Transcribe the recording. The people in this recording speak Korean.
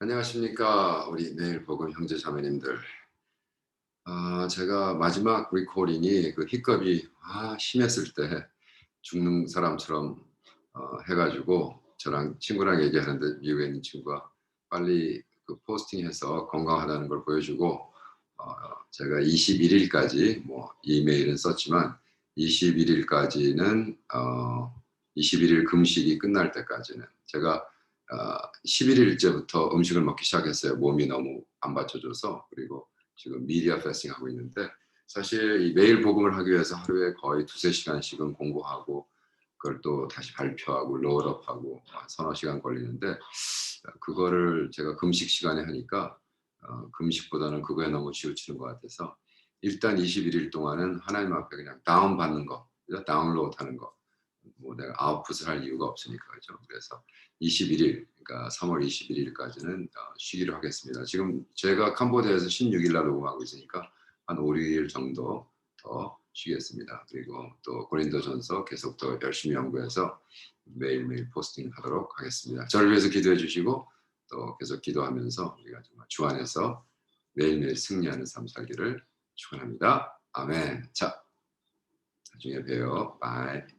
안녕하십니까 우리 매일 복음 형제 자매님들. 아 제가 마지막 리코딩이 그 히컵이 아 심했을 때 죽는 사람처럼 어, 해가지고 저랑 친구랑 얘기하는데 미국에 있는 친구가 빨리 그 포스팅해서 건강하다는 걸 보여주고 어, 제가 21일까지 뭐 이메일은 썼지만 21일까지는 어, 21일 금식이 끝날 때까지는 제가 어, 11일째부터 음식을 먹기 시작했어요. 몸이 너무 안 받쳐줘서 그리고 지금 미디어 패스팅 하고 있는데 사실 이 매일 복음을 하기 위해서 하루에 거의 두세 시간씩은 공부하고 그걸 또 다시 발표하고 로드업하고 서너 시간 걸리는데 그거를 제가 금식 시간에 하니까 어, 금식보다는 그거에 너무 치우치는 것 같아서 일단 21일 동안은 하나님 앞에 그냥 다운 받는 거, 다운로드 하는 거, 뭐 내가 아웃풋을 할 이유가 없으니까 그죠. 그래서 21일, 그러니까 3월 21일까지는 어, 쉬기로 하겠습니다. 지금 제가 캄보디아에서 16일 날 녹음하고 있으니까 한 5, 6일 정도 더 쉬겠습니다. 그리고 또 고린도전서 계속 더 열심히 연구해서 매일매일 포스팅 하도록 하겠습니다. 저를 위해서 기도해 주시고 또 계속 기도하면서 우리가 정말 주 안에서 매일매일 승리하는 삶 살기를 축원합니다. 아멘. 자, 나중에 봬요. 바이.